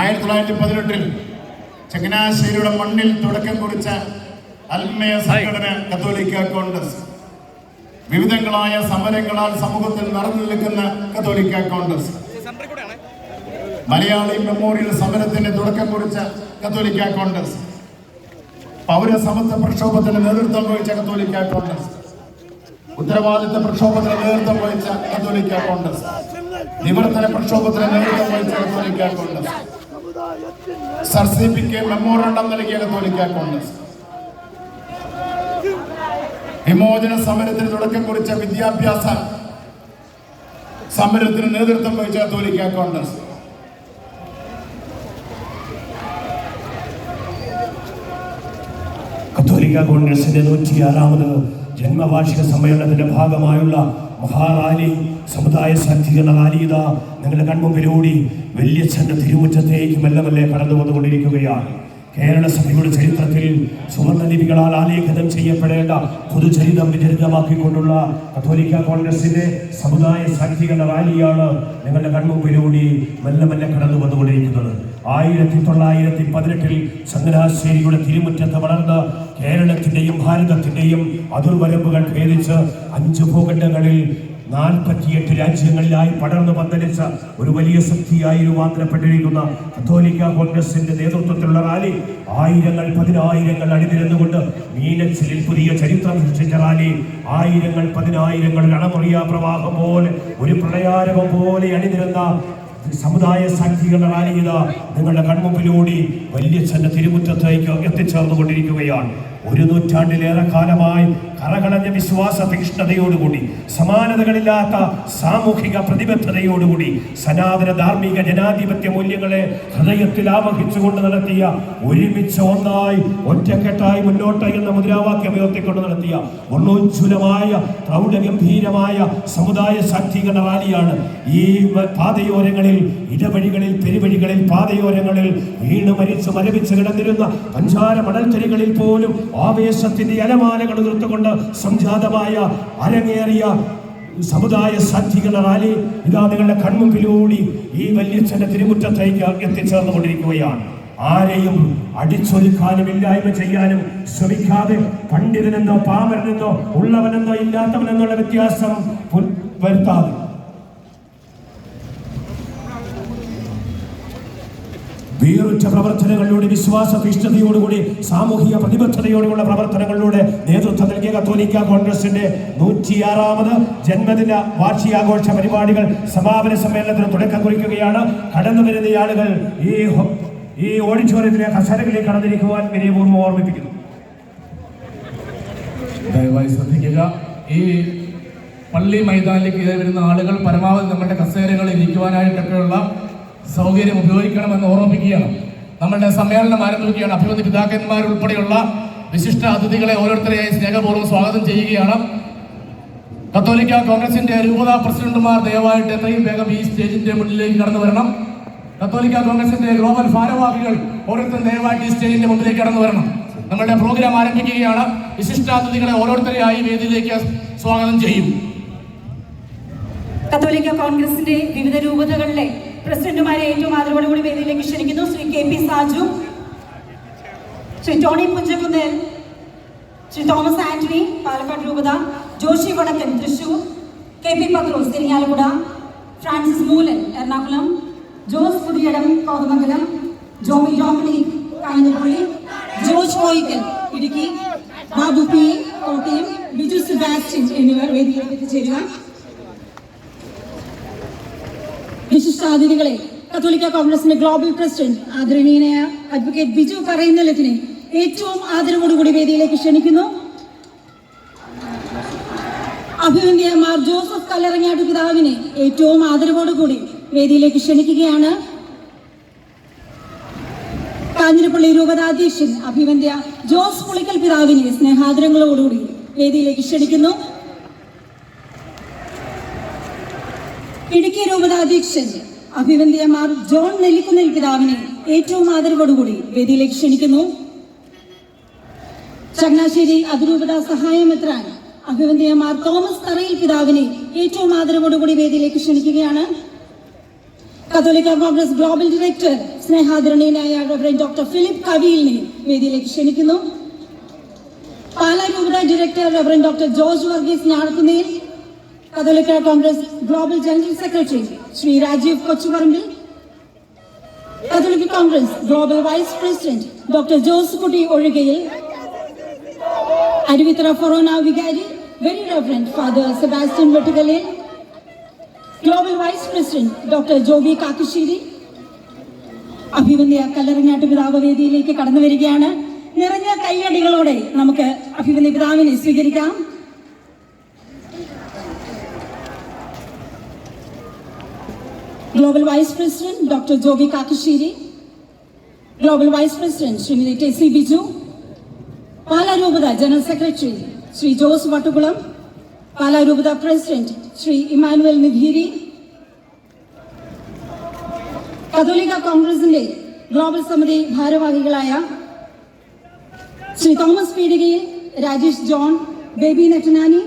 ആയിരത്തി തൊള്ളായിരത്തി പതിനെട്ടിൽ ചങ്ങനാശ്ശേരിയുടെ മണ്ണിൽ തുടക്കം കുറിച്ച അൽമയ സംഘടന കത്തോലിക്ക കോൺഗ്രസ്. വിവിധങ്ങളായ സമരങ്ങളാൽ സമൂഹത്തിൽ നടന്നു നിൽക്കുന്ന കത്തോലിക്ക കോൺഗ്രസ്. മലയാളി മെമ്മോറിയൽ സമരത്തിന് തുടക്കം കുറിച്ച കത്തോലിക്ക കോൺഗ്രസ്. പൗരസമത്വ പ്രക്ഷോഭത്തിന് നേതൃത്വം വഹിച്ച കത്തോലിക്ക കോൺഗ്രസ്. ഉത്തരവാദിത്ത പ്രക്ഷോഭത്തിന് നേതൃത്വം വഹിച്ച കത്തോലിക്ക കോൺഗ്രസ്. നിവർത്തന പ്രക്ഷോഭത്തിന് നേതൃത്വം വഹിച്ച കത്തോലിക്ക കോൺഗ്രസ്. സർ സി പിക്ക് മെമ്മോറണ്ടം നൽകിയ കത്തോലിക്ക കോൺഗ്രസ്. വിമോചന സമരത്തിന് തുടക്കം കുറിച്ച വിദ്യാഭ്യാസ സമരത്തിന് നേതൃത്വം വഹിച്ച കത്തോലിക്ക കോൺഗ്രസ്. കത്തോലിക്ക കോൺഗ്രസിന്റെ നൂറ്റിയാറാമത് ജന്മവാർഷിക സമ്മേളനത്തിന്റെ ഭാഗമായുള്ള മഹാറാലി സമുദായ സജ്ജീകരണ റാലിത നിങ്ങളുടെ കൺമുമ്പിലൂടി വല്യച്ഛന്റെ തിരുമുറ്റത്തേക്ക് മെല്ലെ മെല്ലെ കടന്നു വന്നുകൊണ്ടിരിക്കുകയാണ്. കേരള സഭയുടെ ചരിത്രത്തിൽ സുവർണലിപികളാൽ ആലേഖനം ചെയ്യപ്പെടേണ്ട പൊതുചരിതം വിചരിതമാക്കിക്കൊണ്ടുള്ള കത്തോലിക്ക കോൺഗ്രസിന്റെ സമുദായ സാക്ഷീകരണ റാലിയാണ് നിങ്ങളുടെ കൺമുമ്പിലൂടി മെല്ലെ മെല്ലെ കടന്നു വന്നുകൊണ്ടിരിക്കുന്നത്. ആയിരത്തി തൊള്ളായിരത്തി പതിനെട്ടിൽ ചങ്ങനാശ്ശേരിയുടെ തിരുമുറ്റത്ത് വളർന്ന കേരളത്തിന്റെയും ഭാരതത്തിന്റെയും അതിർവരമ്പുകൾ ഭേദിച്ച് അഞ്ച് ഭൂഖണ്ഡങ്ങളിൽ നാൽപ്പത്തിയെട്ട് രാജ്യങ്ങളിലായി പടർന്നു പന്തലിച്ച ഒരു വലിയ ശക്തിയായി രൂപാന്തരപ്പെട്ടിരിക്കുന്ന കത്തോലിക്ക കോൺഗ്രസിന്റെ നേതൃത്വത്തിലുള്ള റാലി ആയിരങ്ങൾ പതിനായിരങ്ങൾ അണിനിരന്നുകൊണ്ട് മീനച്ചിലിൽ പുതിയ ചരിത്രം സൃഷ്ടിച്ച റാലി ആയിരങ്ങൾ പതിനായിരങ്ങൾ അണമുറിയ പ്രവാഹം പോലെ ഒരു പ്രളയാരവം പോലെ അണിനിരന്ന സമുദായ ശാക്തീകരണ റാലി ഇത് നിങ്ങളുടെ കൺമുമ്പിലൂടി വലിയച്ഛന്റെ തിരുമുറ്റത്തേക്ക് എത്തിച്ചേർന്നുകൊണ്ടിരിക്കുകയാണ്. ഒരു നൂറ്റാണ്ടിലേറെ കാലമായി കറകളഞ്ഞ വിശ്വാസ തീക്ഷ്ണതയോടുകൂടി സമാനതകളില്ലാത്ത സാമൂഹിക പ്രതിബദ്ധതയോടുകൂടി സനാതന ധാർമ്മിക ജനാധിപത്യ മൂല്യങ്ങളെ ഹൃദയത്തിൽ ആവഹിച്ചുകൊണ്ട് നടത്തിയ ഒരുമിച്ച് ഒന്നായി ഒറ്റക്കെട്ടായി മുന്നോട്ട് എന്ന മുദ്രാവാക്യം ഉയർത്തിക്കൊണ്ട് നടത്തിയ ഒന്നോജ്വലമായ പ്രൗഢഗംഭീരമായ സമുദായ ശാക്തീകരണ റാലിയാണ് ഈ പാതയോരങ്ങളിൽ ഇടവഴികളിൽ പെരുവഴികളിൽ പാതയോരങ്ങളിൽ വീണ് മരിച്ച് മരവിച്ച് കിടന്നിരുന്ന പഞ്ചാര മണൽത്തരികളിൽ പോലും ആവേശത്തിന്റെ അലമാലകൾ നിർത്തുകൊണ്ട് സംജാതമായ അരങ്ങേറിയ സമുദായ ശാക്തീകരണ റാലി ഇതാ നിങ്ങളുടെ കൺമുമ്പിലൂടി ഈ വല്യച്ഛന്റെ തിരുമുറ്റത്തേക്ക് എത്തിച്ചേർന്നുകൊണ്ടിരിക്കുകയാണ്. ആരെയും അടിച്ചൊരുക്കാനും ഇല്ലായ്മ ചെയ്യാനും ശ്രമിക്കാതെ പണ്ഡിതനെന്നോ പാമരനെന്നോ ഉള്ളവനെന്നോ ഇല്ലാത്തവനെന്നുള്ള വ്യത്യാസം വരുത്താതെ വീറുറ്റ പ്രവർത്തനങ്ങളിലൂടെ വിശ്വാസ തീഷ്ണതയോടുകൂടി സാമൂഹിക പ്രതിബദ്ധതയോടുള്ള പ്രവർത്തനങ്ങളിലൂടെ നേതൃത്വം നൽകിയ കത്തോലിക്ക കോൺഗ്രസിന്റെ നൂറ്റിയാറാമത് ജന്മദിന വാർഷികാഘോഷ പരിപാടികൾ സമാപന സമ്മേളനത്തിന് തുടക്കം കുറിക്കുകയാണ്. കടന്നു വരുന്ന ആളുകൾ ഈ ഈ ഓഡിറ്റോറിയത്തിലെ കസരകളിൽ കടന്നിരിക്കുവാൻ വിനയപൂർവം ഓർമ്മിപ്പിക്കുന്നു. ദയവായി ശ്രദ്ധിക്കുക. ഈ പള്ളി മൈതാനിലേക്ക് വരുന്ന ആളുകൾ പരമാവധി നമ്മുടെ കസേരകളിൽ ഇരിക്കുവാനായിട്ടൊക്കെയുള്ള സൗകര്യം ഉപയോഗിക്കണമെന്ന് ഓർമ്മിപ്പിക്കുകയാണ്. നമ്മളുടെ സമ്മേളനം ആരംഭിക്കുകയാണ് അഭിമന്യ പിതാക്കന്മാരുൾപ്പെടെയുള്ള വിശിഷ്ട അതിഥികളെ ഓരോരുത്തരെയായി സ്നേഹപൂർവം സ്വാഗതം ചെയ്യുകയാണ്. കത്തോലിക്ക കോൺഗ്രസിന്റെ രൂപതാ പ്രസിഡന്റുമാർ ദയവായിട്ട് എത്രയും വേഗം ഈ സ്റ്റേജിന്റെ മുന്നിലേക്ക് കടന്നു വരണം. കത്തോലിക്ക കോൺഗ്രസിന്റെ ഗ്ലോബൽ ഭാരവാഹികൾ ഓരോരുത്തരും ദയവായിട്ട് ഈ സ്റ്റേജിന്റെ മുമ്പിലേക്ക് കടന്നു വരണം. നമ്മളുടെ പ്രോഗ്രാം ആരംഭിക്കുകയാണ്. വിശിഷ്ടാതിഥികളെ ഓരോരുത്തരെയായി വേദിയിലേക്ക് സ്വാഗതം ചെയ്യും. കത്തോലിക്ക കോൺഗ്രസിന്റെ വിവിധ രൂപതകളിലെ പ്രസിഡന്റുമാരെ ഏറ്റവും ആദരവോടുകൂടി വേദിയിലേക്ക് ക്ഷണിക്കുന്നു Shri K P Saju Shri Tony Punchakunnel Shri Thomas Antony Palakkad രൂപത Joshi Vadakkan Thrissur K P Pathros Irinjalakuda Francis Moolan Ernakulam Jose Puthiyadam Kothamangalam Jomy Dominic Kanjirappally George Moyikkal Idukki Babu P Kottayam Biju Sebastian എന്നിവർ വേദിയിലേക്ക് എത്തിച്ചേരുക. വിശിഷ്ടാതിഥികളെ കത്തോലിക്ക കോൺഗ്രസിന്റെ global president ആദരണീയനായ advocate Biju പറയുന്നതിനെ ഏറ്റവും ആദരവോടുകൂടി വേദിയിലേക്ക് ക്ഷണിക്കുന്നു. അഭിവന്ധ്യ മാർ ജോസഫ് കല്ലറങ്ങാട്ട് പിതാവിനെ ഏറ്റവും ആദരവോടുകൂടി വേദിയിലേക്ക് ക്ഷണിക്കുകയാണ്. കാഞ്ഞിരപ്പള്ളി രൂപതാധ്യക്ഷൻ അഭിവന്ധ്യ ജോസ് പുളിക്കൽ പിതാവിനെ സ്നേഹാദരങ്ങളോടുകൂടി വേദിയിലേക്ക് ക്ഷണിക്കുന്നു. ഇടുക്കി രൂപതാധ്യക്ഷൻ അഭിവന്ധ്യമാർ ജോൺ നെല്ലിക്കുന്നിൽ പിതാവിനെ ഏറ്റവും ആദരവോടുകൂടി വേദിയിലേക്ക് ക്ഷണിക്കുന്നു. ചങ്ങനാശ്ശേരി അതിരൂപത സഹായമെത്രാൻ അഭിവന്ദ്യമാർ തോമസ് തറയിൽ പിതാവിനെ ഏറ്റവും ആദരവോടുകൂടി വേദിയിലേക്ക് ക്ഷണിക്കുകയാണ്. കത്തോലിക്ക കോൺഗ്രസ് ഗ്ലോബൽ ഡയറക്ടർ സ്നേഹാദരണീയനായ റവറൻ ഡോക്ടർ ഫിലിപ്പ് കവിയിലിനെ വേദിയിലേക്ക് ക്ഷണിക്കുന്നു. പാലാ രൂപത director reverend doctor George Varghese Njanakkunnel കത്തോലിക്ക Congress global general secretary Shri Rajeev Kochuparambil. കത്തോലിക്ക Congress global vice president doctor Jose Kutty Ozhikayil. Aruvithura ഫൊറോന വികാരി very reverend father Sebastian Vettukalil global vice president doctor Joby Kakkussery. അഭിവന്യ കല്ലറങ്ങാട്ട് പിതാവ് വേദിയിലേക്ക് കടന്നു വരികയാണ്. നിറഞ്ഞ കൈയടികളോടെ നമുക്ക് അഭിവന്യ പിതാവിനെ സ്വീകരിക്കാം. Global vice president doctor Joby Kakkassery global vice president Shrimati Tessy Biju പാലാരൂപത general secretary Shri Jose Vattukulam പാലാരൂപത പ്രസിഡന്റ് ശ്രീ ഇമാനുവൽ നിധീരി കത്തോലിക്ക കോൺഗ്രസിന്റെ ഗ്ലോബൽ സമിതി ഭാരവാഹികളായ Shri Thomas Peedikayil Rajesh John Baby Nettanani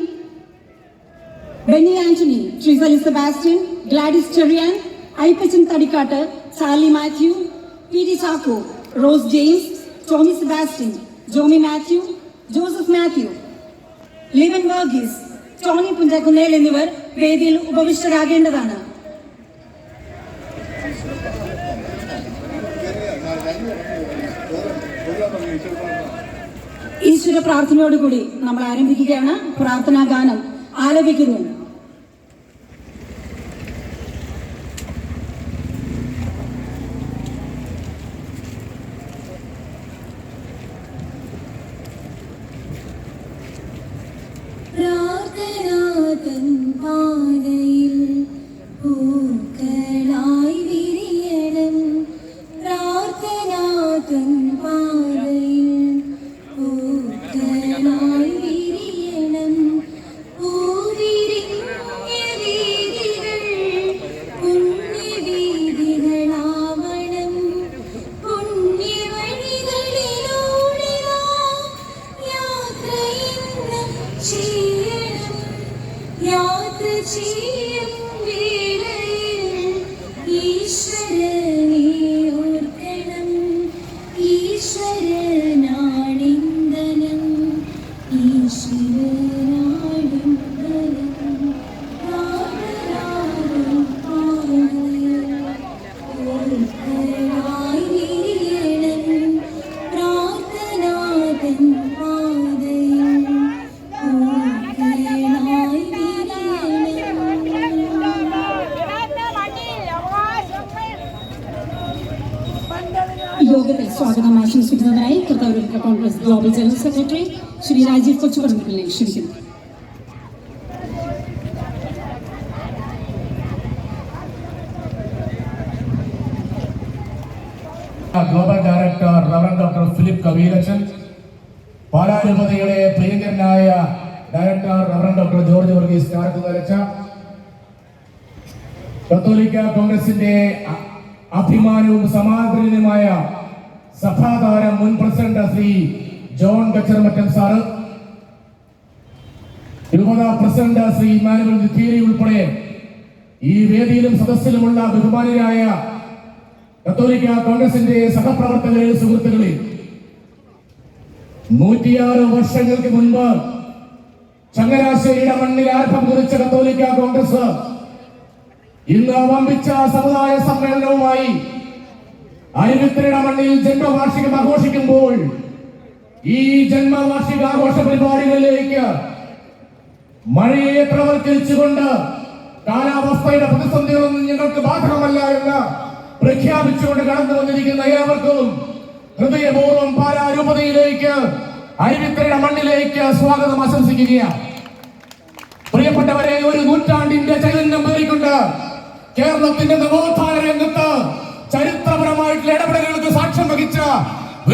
Benny Antony ട്രിസലി Sebastian Gladys Cheriyan Ippachan Thadikkattu Sally Mathew P D Chacko Rose James Tommy Sebastian Jomy Mathew Joseph Mathew leaven Varghese Tony Punchakkunnel എന്നിവർ വേദിയിൽ ഉപവിഷ്ടരാകേണ്ടതാണ്. ഈശ്വര പ്രാർത്ഥനയോടുകൂടി നമ്മൾ ആരംഭിക്കുകയാണ്. പ്രാർത്ഥനാ ഗാനം ആലപിക്കുന്നു യോഗത്തിൽ സ്വാഗതം ആശംസിക്കുന്നതിനായി കർത്താവൂരിലെ Congress global general secretary Shri Rajeev കൊച്ചുപറമ്പിലിനെ ക്ഷണിക്കുന്നു. Global director reverend doctor Philip കവീരച്ചൻ പാലാരൂപതയുടെ പ്രിയങ്കരനായ director reverend doctor George Varghese ചാർത്തുതലച്ച കത്തോലിക്ക കോൺഗ്രസിന്റെ അഭിമാനവും സമാധാനവുമായ സഭാതാരം മുൻ president Shri John Kacharmattam sir. യുവത president Shri Emmanuel ഉൾപ്പെടെ ഈ വേദിയിലും സദസ്സിലുമുള്ള ബഹുമാനരായ കത്തോലിക്ക കോൺഗ്രസിന്റെ സഹപ്രവർത്തകരെ സുഹൃത്തുക്കളെ നൂറ്റിയാറ് വർഷങ്ങൾക്ക് മുൻപ് ചങ്ങനാശ്ശേരിയുടെ മണ്ണിൽ ആരംഭം കുറിച്ച കത്തോലിക്ക കോൺഗ്രസ് ഇന്ന് വമ്പിച്ച സമുദായ സമ്മേളനവുമായി അരുവിത്തരയുടെ മണ്ണിൽ ജന്മവാർഷികം ആഘോഷിക്കുമ്പോൾ ഈ ജന്മവാർഷിക ആഘോഷ പരിപാടികളിലേക്ക് മഴയെ പ്രവർത്തിച്ചുകൊണ്ട് കാലാവസ്ഥയുടെ പ്രതിസന്ധികളൊന്നും ഞങ്ങൾക്ക് ബാധകമല്ല എന്ന് പ്രഖ്യാപിച്ചുകൊണ്ട് കടന്നു വന്നിരിക്കുന്ന ഏവർക്കും ഹൃദയപൂർവം പാലാരൂപതയിലേക്ക് അരുവിത്തരയുടെ മണ്ണിലേക്ക് സ്വാഗതം ആശംസിക്കുകയാണ്. പ്രിയപ്പെട്ടവരെ ഒരു നൂറ്റാണ്ടിന്റെ ചൈതന്യം പേരിക്കൊണ്ട് കേരളത്തിന്റെ നവോത്ഥാന രംഗത്ത് ചരിത്രപരമായിട്ടുള്ള ഇടപെടലുകൾക്ക് സാക്ഷ്യം വഹിച്ച